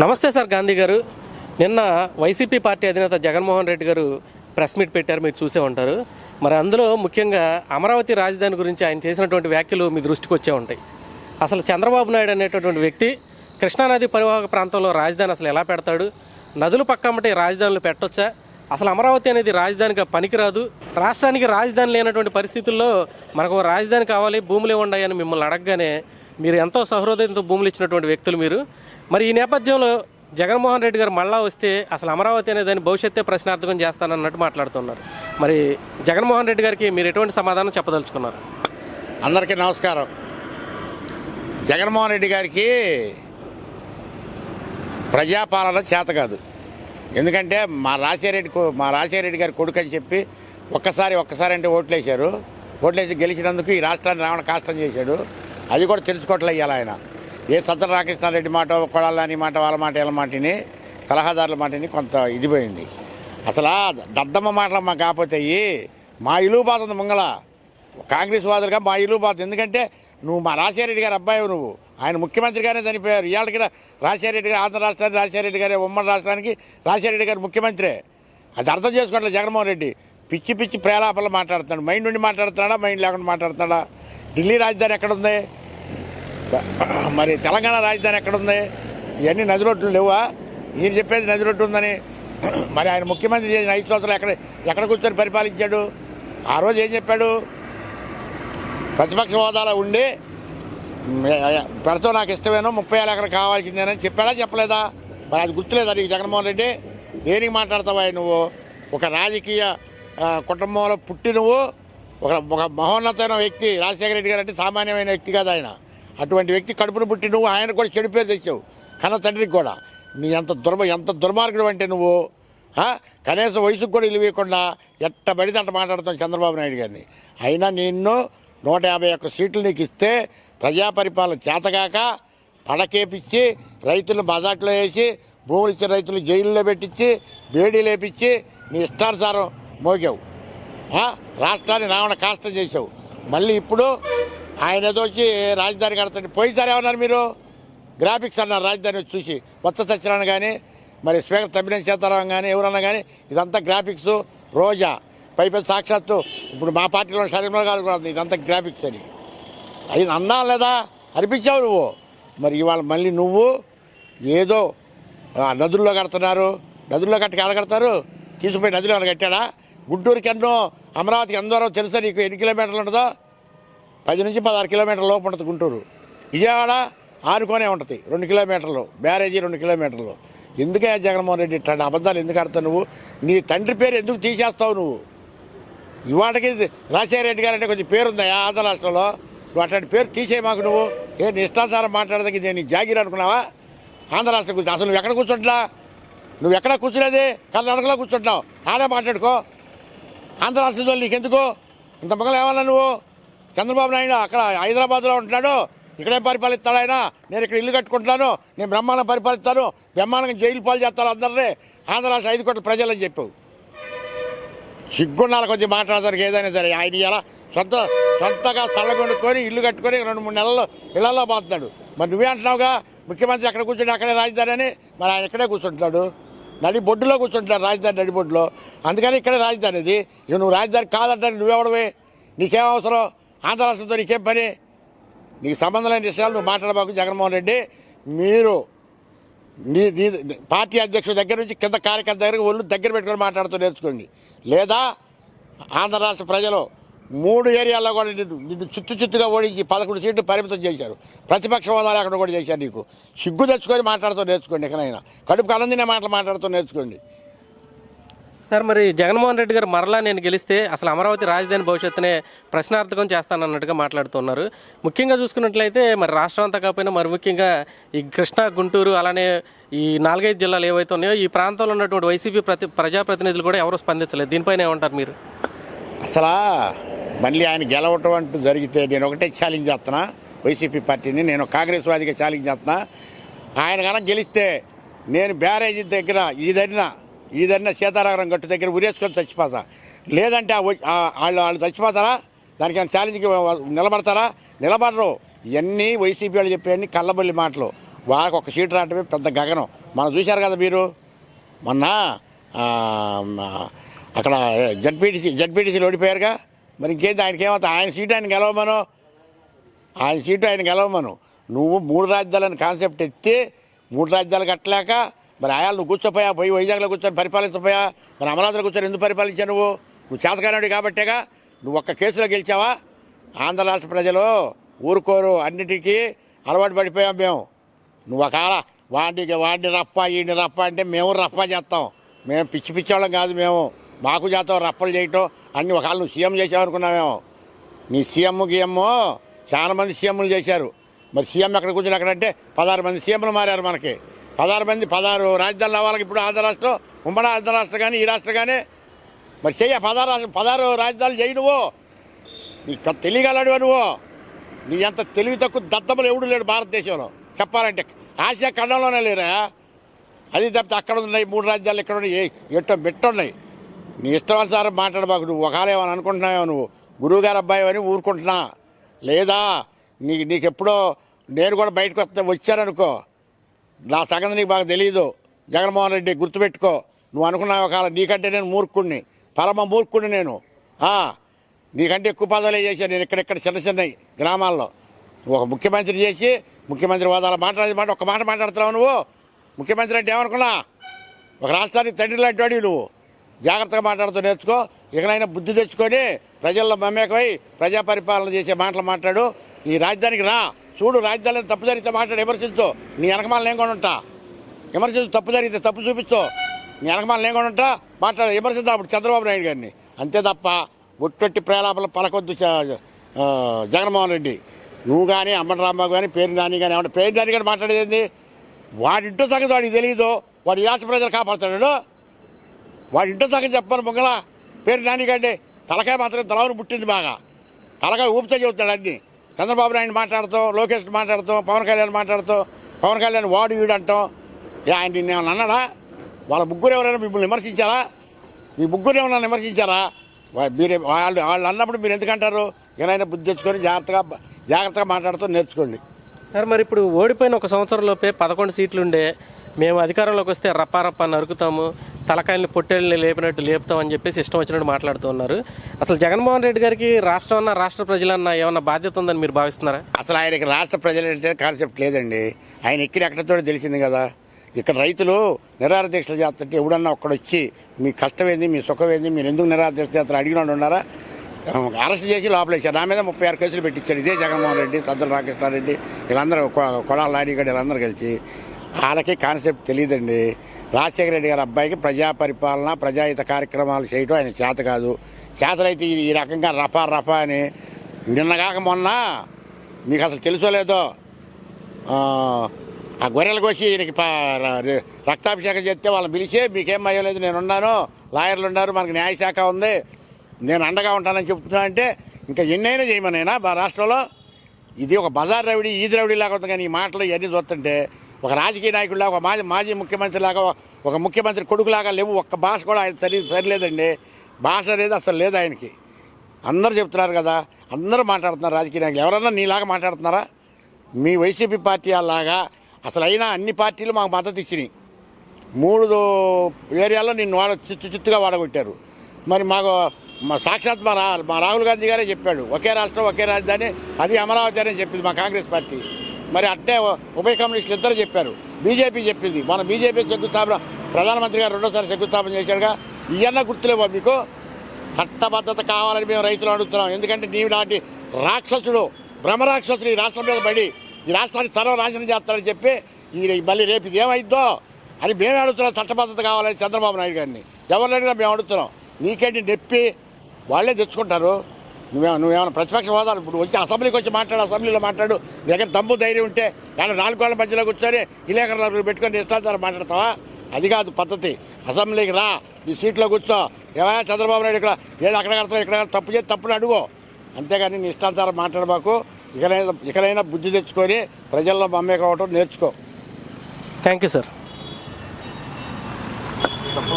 నమస్తే సార్ గాంధీ గారు. నిన్న వైసీపీ పార్టీ అధినేత జగన్మోహన్ రెడ్డి గారు ప్రెస్ మీట్ పెట్టారు మీరు చూసే ఉంటారు. మరి అందులో ముఖ్యంగా అమరావతి రాజధాని గురించి ఆయన చేసినటువంటి వ్యాఖ్యలు మీ దృష్టికి వచ్చే ఉంటాయి. అసలు చంద్రబాబు నాయుడు అనేటటువంటి వ్యక్తి కృష్ణానది పరివాహక ప్రాంతంలో రాజధాని అసలు ఎలా పెడతాడు? నదులు పక్కమ్మటే రాజధానులు పెట్టొచ్చా? అసలు అమరావతి అనేది రాజధానిగా పనికిరాదు. రాష్ట్రానికి రాజధాని లేనటువంటి పరిస్థితుల్లో మనకు రాజధాని కావాలి భూములు ఉన్నాయని మిమ్మల్ని అడగగానే మీరు ఎంతో సహృదయంతో భూములు ఇచ్చినటువంటి వ్యక్తులు మీరు. మరి ఈ నేపథ్యంలో జగన్మోహన్ రెడ్డి గారు మళ్ళా వస్తే అసలు అమరావతి అనే దాని భవిష్యత్తే ప్రశ్నార్థకం చేస్తానన్నట్టు మాట్లాడుతున్నారు. మరి జగన్మోహన్ రెడ్డి గారికి మీరు ఎటువంటి సమాధానం చెప్పదలుచుకున్నారు? అందరికీ నమస్కారం. జగన్మోహన్ రెడ్డి గారికి ప్రజాపాలన చేత కాదు. ఎందుకంటే మా రాజశేఖరెడ్డి మా రాజశేఖరెడ్డి గారి కొడుకు అని చెప్పి ఒక్కసారి ఒక్కసారి అంటే ఓట్లేశారు. ఓట్లేసి గెలిచినందుకు ఈ రాష్ట్రాన్ని రావణ కాష్టం చేశాడు. అది కూడా తెలుసుకోవట్లే ఇవ్వాలి ఆయన. ఏ సత్య రామకృష్ణారెడ్డి మాట కొడాలని మాట వాళ్ళ మాట వీళ్ళ మాటని సలహాదారుల మాటని కొంత ఇదిపోయింది. అసలు దద్దమ్మ మాటలు మాకు కాకపోతే మా ఇలువ బాధ ముంగల. కాంగ్రెస్ వాదులుగా మా ఇల్లు బాధ ఎందుకంటే నువ్వు మా రాజశేఖరరెడ్డి గారు అబ్బాయి నువ్వు. ఆయన ముఖ్యమంత్రిగానే చనిపోయారు. ఇవాళకి రాజశేఖరరెడ్డి గారు ఆంధ్ర రాష్ట్రానికి రాజశేఖరరెడ్డి రెడ్డి గారు ఉమ్మడి రాష్ట్రానికి రాజశేఖరరెడ్డి గారు ముఖ్యమంత్రే. అది అర్థం చేసుకోవట్లేదు జగన్మోహన్ రెడ్డి. పిచ్చి పిచ్చి ప్రేలాపలు మాట్లాడుతున్నాడు. మైండ్ నుండి మాట్లాడుతున్నాడా? మైండ్ లేకుండా మాట్లాడుతున్నాడా? ఢిల్లీ రాజధాని ఎక్కడుంది మరి తెలంగాణ రాజధాని ఎక్కడుంది? ఇవన్నీ నది రోడ్లు లేవా? ఈయన చెప్పేది నది రోడ్డు ఉందని. మరి ఆయన ముఖ్యమంత్రి చేసిన ఐదు సంవత్సరాలు ఎక్కడ ఎక్కడ కూర్చొని పరిపాలించాడు? ఆ రోజు ఏం చెప్పాడు? ప్రతిపక్ష హోదాలో ఉండి మే- పెడతావు నాకు ఇష్టమేనో ముప్పై ఏళ్ళ ఎకరం కావాల్సిందేనని చెప్పాడా చెప్పలేదా? మరి అది గుర్తులేదా నీకు జగన్మోహన్ రెడ్డి? దేనికి మాట్లాడతావా నువ్వు? ఒక రాజకీయ కుటుంబంలో పుట్టి నువ్వు ఒక ఒక మహోన్నతమైన వ్యక్తి రాజశేఖర రెడ్డి గారు అంటే సామాన్యమైన వ్యక్తి కాదు ఆయన. అటువంటి వ్యక్తి కడుపును పుట్టి నువ్వు ఆయన కూడా చెడు పేరు తెచ్చావు. కన్న తండ్రికి కూడా. నీ ఎంత దుర్మ ఎంత దుర్మార్గుడు అంటే నువ్వు? కనీసం వయసుకు కూడా ఇవ్వకుండా ఎట్ట పడితే అంట మాట్లాడుతాం చంద్రబాబు నాయుడు గారిని. అయినా నిన్ను నూట యాభై ఒక్క సీట్లు నీకు ఇస్తే ప్రజా పరిపాలన చేతగాక పడకేపిచ్చి రైతులు మజాట్లో వేసి భూములు ఇచ్చిన రైతులు జైల్లో పెట్టించి బేడీ లేపించి నీ ఇష్టానుసారం మోగావు. రాష్ట్రాన్ని రావణ కాష్టం చేసావు మళ్ళీ ఇప్పుడు ఆయన ఏదో వచ్చి రాజధాని కడతాడు. పోయిసారి ఏమన్నారు మీరు? గ్రాఫిక్స్ అన్నారు రాజధాని వచ్చి చూసి. కొత్త సత్యనారాయణ కానీ మరి స్పీకర్ తమ్మినేని సీతారాం కానీ ఎవరన్నా కానీ ఇదంతా గ్రాఫిక్స్ రోజా. పైపై సాక్షాత్తు ఇప్పుడు మా పార్టీలో షరీంలో గారు కూడా ఉంది. ఇదంతా గ్రాఫిక్స్ అని. అది అన్నా లేదా? అనిపించావు నువ్వు? మరి ఇవాళ మళ్ళీ నువ్వు ఏదో నదుల్లో కడుతున్నారు. నదుల్లో కట్టి ఎలా కడతారు? తీసుకుపోయి నదిలో ఏమైనా కట్టాడా? గుంటూరుకి ఎన్నో అమరావతికి అందరూ తెలుసా నీకు? ఎన్ని కిలోమీటర్లు ఉండదో పది నుంచి పదహారు కిలోమీటర్ల లోపు ఉంటుంది గుంటూరు. విజయవాడ ఆనుకొనే ఉంటుంది రెండు కిలోమీటర్లు బ్యారేజీ రెండు కిలోమీటర్లు. ఎందుకే జగన్మోహన్ రెడ్డి ఇట్లాంటి అబద్ధాలు ఎందుకు ఆడతావు నువ్వు? నీ తండ్రి పేరు ఎందుకు తీసేస్తావు నువ్వు? ఇవాటికి రాజశేఖర రెడ్డి గారు అంటే కొంచెం పేరుందా ఆంధ్ర రాష్ట్రంలో? నువ్వు అట్లాంటి పేరు తీసే మాకు నువ్వు. ఏ నీ ఇష్టానుసారం మాట్లాడదానికి నేను నీ అనుకున్నావా? ఆంధ్ర రాష్ట్రం గురించి అసలు నువ్వు ఎక్కడ కూర్చుంటున్నా? నువ్వు ఎక్కడ కూర్చునేది? కర్ణాటకలో కూర్చుంటున్నావు. ఆడే మాట్లాడుకో. ఆంధ్ర రాష్ట్రంలో నీకెందుకు? ఇంత మొగలు ఏమన్నా నువ్వు? చంద్రబాబు నాయుడు అక్కడ హైదరాబాద్లో ఉంటున్నాడు. ఇక్కడే పరిపాలిస్తాడు ఆయన? నేను ఇక్కడ ఇల్లు కట్టుకుంటున్నాను. నేను బ్రహ్మాండం పరిపాలిస్తాను. బ్రహ్మాండంగా జైలు పాలు చేస్తాను అందరినీ. ఆంధ్ర రాష్ట్ర ఐదు కోట్ల ప్రజలని చెప్పావు సిగ్గుండాలి కొంచెం మాట్లాడడానికి ఏదైనా సరే. ఆయన ఇలా సొంత సొంతగా స్థలం కొనుక్కొని ఇల్లు కట్టుకొని రెండు మూడు నెలల్లో ఇళ్ళలో పోతున్నాడు. మరి నువ్వే అంటున్నావుగా? ముఖ్యమంత్రి అక్కడ కూర్చుంటే అక్కడే రాజధాని అని? మరి ఆయన ఇక్కడే కూర్చుంటున్నాడు. నడి బొడ్డులో కూర్చుంటున్నాడు రాజధాని నడి బొడ్డులో. అందుకని ఇక్కడే రాజధాని ఇది. ఇక నువ్వు రాజధాని కాదంటే నువ్వెవడవే? నీకేం అవసరం? ఆంధ్ర రాష్ట్రంతో నీకేం పని? నీకు సంబంధం లేని విషయాలు నువ్వు మాట్లాడబాకు జగన్మోహన్ రెడ్డి. మీరు నీ నీ పార్టీ అధ్యక్షుడి దగ్గర నుంచి కింద కార్యకర్త దగ్గర ఒళ్ళు దగ్గర పెట్టుకొని మాట్లాడుతూ నేర్చుకోండి. లేదా ఆంధ్ర రాష్ట్ర ప్రజలు మూడు ఏరియాల్లో కూడా నిన్ను నిన్ను చుత్తు చుత్తుగా ఓడించి పదకొండు సీట్లు పరిమితం చేశారు. ప్రతిపక్ష హోదాలు అక్కడ కూడా చేశారు నీకు. సిగ్గు తెచ్చుకొని మాట్లాడుతూ నేర్చుకోండి ఎక్కడైనా. కడుపు ఆనందినే మాటలు మాట్లాడుతూ నేర్చుకోండి. సార్ మరి జగన్మోహన్ రెడ్డి గారు మరలా నేను గెలిస్తే అసలు అమరావతి రాజధాని భవిష్యత్తునే ప్రశ్నార్థకం చేస్తానన్నట్టుగా మాట్లాడుతున్నారు. ముఖ్యంగా చూసుకున్నట్లయితే మరి రాష్ట్రం అంతా కాకపోయినా మరి ముఖ్యంగా ఈ కృష్ణా గుంటూరు అలానే ఈ నాలుగైదు జిల్లాలు ఏవైతే ఉన్నాయో ఈ ప్రాంతంలో ఉన్నటువంటి వైసీపీ ప్రతి ప్రజాప్రతినిధులు కూడా ఎవరు స్పందించలేదు. దీనిపైన ఏమంటారు మీరు? అసలు మళ్ళీ ఆయన గెలవటం అంటూ జరిగితే నేను ఒకటే ఛాలెంజ్ చేస్తున్నా. వైసీపీ పార్టీని నేను కాంగ్రెస్ వాదిగా ఛాలెంజ్ చేస్తున్నా. ఆయన కనుక గెలిస్తే నేను బ్యారేజీ దగ్గర ఈదరిన ఈదరిన సీతారామరం గట్టు దగ్గర ఉరేసుకొని చచ్చిపోతా. లేదంటే ఆ వాళ్ళు వాళ్ళు చచ్చిపోతారా? దానికి ఆయన ఛాలెంజ్కి నిలబడతారా? నిలబడరు. ఇవన్నీ వైసీపీ వాళ్ళు చెప్పేవన్నీ కళ్ళబల్లి మాటలు. వాళ్ళకి ఒక సీటు రావటమే పెద్ద గగనం. మనం చూశారు కదా మీరు? మొన్న అక్కడ జడ్పీటీసీ జడ్పీటీసీలు ఓడిపోయారుగా? మరి ఇంకేంది ఆయనకి ఏమవుతా? ఆయన సీటు ఆయన గెలవమను? ఆయన సీటు ఆయన గెలవమను. నువ్వు మూడు రాజ్యాలని కాన్సెప్ట్ ఎత్తి మూడు రాజ్యాలు కట్టలేక మరి ఆయాలు నువ్వు కూర్చోపోయా పోయి వైజాగ్లో కూర్చొని పరిపాలించపోయా మరి అమరావతిలో కూర్చొని ఎందుకు పరిపాలించావు నువ్వు? నువ్వు చేతకానుడి కాబట్టేగా? నువ్వు ఒక్క కేసులో గెలిచావా? ఆంధ్ర రాష్ట్ర ప్రజలు ఊరుకోరు అన్నిటికీ అలవాటు పడిపోయాం మేము. నువ్వు ఒక వాడికి వాడిని రప్ప ఈయన్ని రప్ప అంటే మేము రప్ప చేస్తాం. మేము పిచ్చి పిచ్చేవాళ్ళం కాదు మేము. మాకు చేస్తాం రప్పలు చేయటం. అన్ని ఒకవేళ నువ్వు సీఎం చేసావు నీ సీఎం గీఎమ్ చాలా మంది సీఎంలు చేశారు. మరి సీఎం ఎక్కడ కూర్చొని ఎక్కడంటే పదహారు మంది సీఎంలు మారారు మనకి. పదహారు మంది పదహారు రాజధానులు అవ్వాలి ఇప్పుడు ఆంధ్ర రాష్ట్రం ఉమ్మడి ఆంధ్ర రాష్ట్రం కానీ ఈ రాష్ట్రం కానీ. మరి చెయ్య పదహారు రాష్ట్రం పదహారు రాజధానులు చేయి నువ్వు. నీ తెలియగలడు నువ్వు. నీ అంత తెలివి తక్కువ దద్దములు ఎవడు లేడు భారతదేశంలో. చెప్పాలంటే ఆసియా ఖండంలోనే లేరా? అది తప్పితే అక్కడ ఉన్నాయి మూడు రాజ్యాలు ఇక్కడ ఉన్నాయి. ఎట్టో ఉన్నాయి. నీ ఇష్టమనుసారం మాట్లాడబాకు నువ్వు. ఒకవేళ ఏమని అనుకుంటున్నావేమో నువ్వు. గురువుగారు అబ్బాయి అని ఊరుకుంటున్నా. లేదా నీ నీకు ఎప్పుడో నేను కూడా బయటకు వస్తే వచ్చాననుకో. నా సంగతి నీకు బాగా తెలియదు జగన్మోహన్ రెడ్డి గుర్తుపెట్టుకో. నువ్వు అనుకున్నావు కాల నీకంటే నేను మూర్ఖుణ్ణి. పరమ మూర్ఖుడిని నేను. నీకంటే ఎక్కువ పదవులే చేశాను. నేను ఇక్కడెక్కడ చిన్న చిన్న గ్రామాల్లో. నువ్వు ఒక ముఖ్యమంత్రి చేసి ముఖ్యమంత్రి హోదాలో మాట్లాడే మాట ఒక మాట మాట్లాడుతున్నావు నువ్వు. ముఖ్యమంత్రి అంటే ఏమనుకున్నా? ఒక రాష్ట్రానికి తండ్రి లాంటి నువ్వు. జాగ్రత్తగా మాట్లాడుతూ నేర్చుకో. ఇకనైనా బుద్ధి తెచ్చుకొని ప్రజల్లో మమేకమై ప్రజా పరిపాలన చేసే మాటలు మాట్లాడు. ఈ రాజధానికి రా. చూడు రాజధాని తప్పు జరిగితే మాట్లాడు విమర్శించు. నీ వెనకమాలను ఏం కూడా ఉంటా. విమర్శించు తప్పు జరిగితే తప్పు చూపించు నీ వెనకమాలను ఏం కూడా ఉంటా. మాట్లాడు విమర్శిద్దాం అప్పుడు చంద్రబాబు నాయుడు గారిని. అంతే తప్ప ఒట్టొట్టి ప్రేలాపల పలకొద్దు జగన్మోహన్ రెడ్డి. నువ్వు కానీ అమ్మడి రాంబాబు కానీ పేరు నాని కానీ ఏమన్నా పేరు నాని కానీ మాట్లాడేది వాడింటో సంగతి వాడికి తెలియదు వాడు యాస ప్రజలు కాపాడుతాడు వాడింటో ఇంట్లో సంగతి చెప్పాను మొగ్గల పేరు నానిగండి తలకాయ మాత్రం తలవని పుట్టింది బాగా. తలకాయ ఊపితే చెబుతాడు అన్నీ. చంద్రబాబు నాయుడు మాట్లాడుతాం లోకేష్ మాట్లాడుతాం పవన్ కళ్యాణ్ మాట్లాడుతాం పవన్ కళ్యాణ్ వాడు వీడు అంటాం. ఆయన నిన్ను అన్నాడా? వాళ్ళ ముగ్గురు ఎవరైనా మిమ్మల్ని విమర్శించారా? మీ ముగ్గురు ఏమైనా విమర్శించారా? మీరు వాళ్ళు వాళ్ళు అన్నప్పుడు మీరు ఎందుకంటారు? ఏదైనా బుద్ధి తెచ్చుకొని జాగ్రత్తగా జాగ్రత్తగా మాట్లాడుతూ నేర్చుకోండి. సార్ మరి ఇప్పుడు ఓడిపోయిన ఒక సంవత్సరంలోపే పదకొండు సీట్లు ఉండే మేము అధికారంలోకి వస్తే రప్పారప్ప నరుకుతాము. తలకాయలు పొట్టేళ్ళని లేపినట్టు లేపుతామని చెప్పేసి ఇష్టం వచ్చినట్టు మాట్లాడుతూ ఉన్నారు. అసలు జగన్మోహన్ రెడ్డి గారికి రాష్ట్రం అన్న రాష్ట్ర ప్రజలన్నా ఏమన్నా బాధ్యత ఉందని మీరు భావిస్తున్నారా? అసలు ఆయనకి రాష్ట్ర ప్రజలంటే కాన్సెప్ట్ లేదండి. ఆయన ఎక్కిన ఎక్కడితో తెలిసింది కదా. ఇక్కడ రైతులు నిరాహార దీక్షలు చేస్తుంటే ఎవడన్నా ఒక్కడొచ్చి మీ కష్టం ఏంది? మీ సుఖం ఏంది? మీరు ఎందుకు నిరాహార దీక్ష చేస్తారు అడిగిన ఉన్నారా? అరెస్ట్ చేసి లోపలేశారు. నా మీద ముప్పై ఆరు కేసులు పెట్టించారు. ఇదే జగన్మోహన్ రెడ్డి సజ్జల రామకృష్ణారెడ్డి వీళ్ళందరూ కొడాల నానిగడ్ వీళ్ళందరూ కలిసి. వాళ్ళకి కాన్సెప్ట్ తెలియదండి. రాజశేఖర రెడ్డి గారి అబ్బాయికి ప్రజా పరిపాలన ప్రజాహిత కార్యక్రమాలు చేయటం ఆయన చేత కాదు. చేతలైతే ఈ- రకంగా రఫా రఫా అని నిన్నగాక మొన్న మీకు అసలు తెలుసో లేదో ఆ, గొర్రెలకు వచ్చి కోసి ఈయనకి ప- రక్తాభిషేకం చేస్తే వాళ్ళని పిలిచి మీకేం అయ్యలేదు నేను ఉన్నాను లాయర్లు ఉన్నారు మనకు న్యాయశాఖ ఉంది నేను అండగా ఉంటానని చెప్తున్నా అంటే ఇంకా ఎన్నైనా చేయమనైనా? మా రాష్ట్రంలో ఇది ఒక బజార్ రవిడి ఈ ద్రవిడి లాగా ఉంది కానీ ఈ మాటలు ఇవన్నీ చూస్తుంటే ఒక రాజకీయ నాయకుడిలాగా ఒక మాజీ మాజీ ముఖ్యమంత్రి లాగా ఒక ముఖ్యమంత్రి కొడుకులాగా లేవు. ఒక్క భాష కూడా ఆయన సరి సరిలేదండి. భాష అనేది అసలు లేదు ఆయనకి. అందరూ చెప్తున్నారు కదా అందరూ మాట్లాడుతున్నారు రాజకీయ నాయకులు. ఎవరన్నా నీలాగా మాట్లాడుతున్నారా? మీ వైసీపీ పార్టీ అలాగా అసలు అయినా అన్ని పార్టీలు మాకు మద్దతు ఇచ్చినాయి. మూడు ఏరియాల్లో నిన్ను వాడ చిత్తు చిత్తుగా వాడగొట్టారు. మరి మాకు మా సాక్షాత్ మా రా మా రాహుల్ గాంధీ గారే చెప్పాడు. ఒకే రాష్ట్రం ఒకే రాజధాని అది అమరావతి అని చెప్పింది మా కాంగ్రెస్ పార్టీ. మరి అట్టే ఉభయ కమ్యూనిస్టులు ఇద్దరు చెప్పారు. బీజేపీ చెప్పింది. మన బీజేపీ శంకుస్థాపన ప్రధానమంత్రి గారు రెండోసారి శంకుస్థాపన చేశాడుగా. ఇవన్న గుర్తులేవా మీకు? చట్టబద్ధత కావాలని మేము రైతులు అడుగుతున్నాం. ఎందుకంటే నీవు నాటి రాక్షసుడు బ్రహ్మరాక్షసుడు ఈ రాష్ట్రం మీద పడి ఈ రాష్ట్రాన్ని సర్వనాశనం చేస్తాడని చెప్పి ఈ మళ్ళీ రేపు ఇది ఏమైద్దో అని మేము అడుగుతున్నాం. చట్టబద్ధత కావాలని చంద్రబాబు నాయుడు గారిని. ఎవరినైనా మేము అడుగుతున్నాం. నీకేంటి నొప్పి? వాళ్ళే తెచ్చుకుంటారు. నువ్వే నువ్వేమైనా ప్రతిపక్ష హోదా ఇప్పుడు వచ్చి అసెంబ్లీకి వచ్చి మాట్లాడు అసెంబ్లీలో మాట్లాడు లేక దమ్ము ధైర్యం ఉంటే కానీ నాలుగు వాళ్ళ మధ్యలో కూర్చొని విలేకరులు పెట్టుకొని ఇష్టాచారం మాట్లాడతావా? అది కాదు పద్ధతి. అసెంబ్లీకి రా నీ సీట్లో కూర్చో. ఏమైనా చంద్రబాబు నాయుడు ఇక్కడ ఏదో అక్కడ కడతావు ఇక్కడ తప్పు చేసి తప్పులు అడుగు. అంతేగాని నీ ఇష్టాచారం మాట్లాడబాకు ఇకనైనా ఇకనైనా బుద్ధి తెచ్చుకొని ప్రజల్లో మమ్మే కావటం నేర్చుకో. థ్యాంక్ యూ సార్ తప్పు